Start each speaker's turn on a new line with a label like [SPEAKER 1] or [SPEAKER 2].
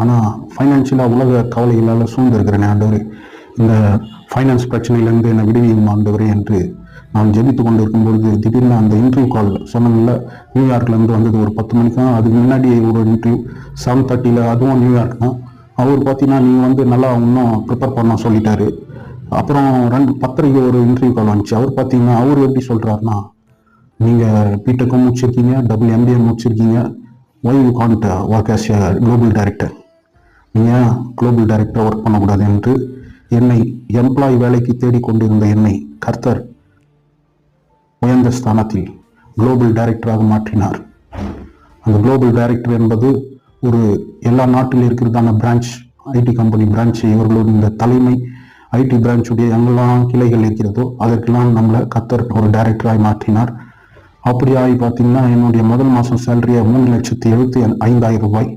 [SPEAKER 1] ஆனால் ஃபைனான்ஷியலாக உலக கவலைகளால் சூழ்ந்திருக்கிறேன் ஆண்டவர். இந்த ஃபைனான்ஸ் பிரச்சனையிலேருந்து என்னை விடுவியும் ஆண்டவரே என்று நான் ஜெபித்து கொண்டு இருக்கும்பொழுது திடீர்னு அந்த இன்டர்வியூ கால் சொன்னதில்ல நியூயார்க்லேருந்து வந்தது ஒரு பத்து மணிக்கு தான் அதுக்கு முன்னாடி ஒரு இன்டர்வியூ செவன் தேர்ட்டியில் அதுவும் நியூயார்க் தான். அவர் பார்த்தீங்கன்னா நீங்கள் வந்து நல்லா இன்னும் ப்ரிப்பேர் பண்ண சொல்லிட்டாரு. அப்புறம் ரெண்டு பத்தரைக்கு ஒரு இன்டர்வியூ கால் வந்துச்சு. அவர் பார்த்தீங்கன்னா அவர் எப்படி சொல்கிறாருன்னா நீங்கள் பீட்டக்கும் முடிச்சிருக்கீங்க டபுள் எம்பிஏ முடிச்சிருக்கீங்க. Why you can't work as a global director ஏன் குளோபல் டைரக்டர் ஒர்க் பண்ணக்கூடாது என்று என்னை எம்ப்ளாய் வேலைக்கு தேடிக்கொண்டிருந்த என்னை கர்த்தர் உயர்ந்த ஸ்தானத்தில் குளோபல் டைரக்டராக மாற்றினார். அந்த குளோபல் டைரக்டர் என்பது ஒரு எல்லா நாட்டில் இருக்கிறதான பிரான்ச் ஐடி கம்பெனி பிரான்ச் இவர்களோட இந்த தலைமை ஐடி பிரான்ச்சுடைய எங்கெல்லாம் கிளைகள் இருக்கிறதோ அதற்கெல்லாம் நம்மளை கத்தர் ஒரு டைரக்டராக மாற்றினார். அப்படியாகி பார்த்தீங்கன்னா என்னுடைய முதல் மாதம் சேலரியை மூணு லட்சத்தி எழுபத்தி ஐந்தாயிரம் ரூபாய்.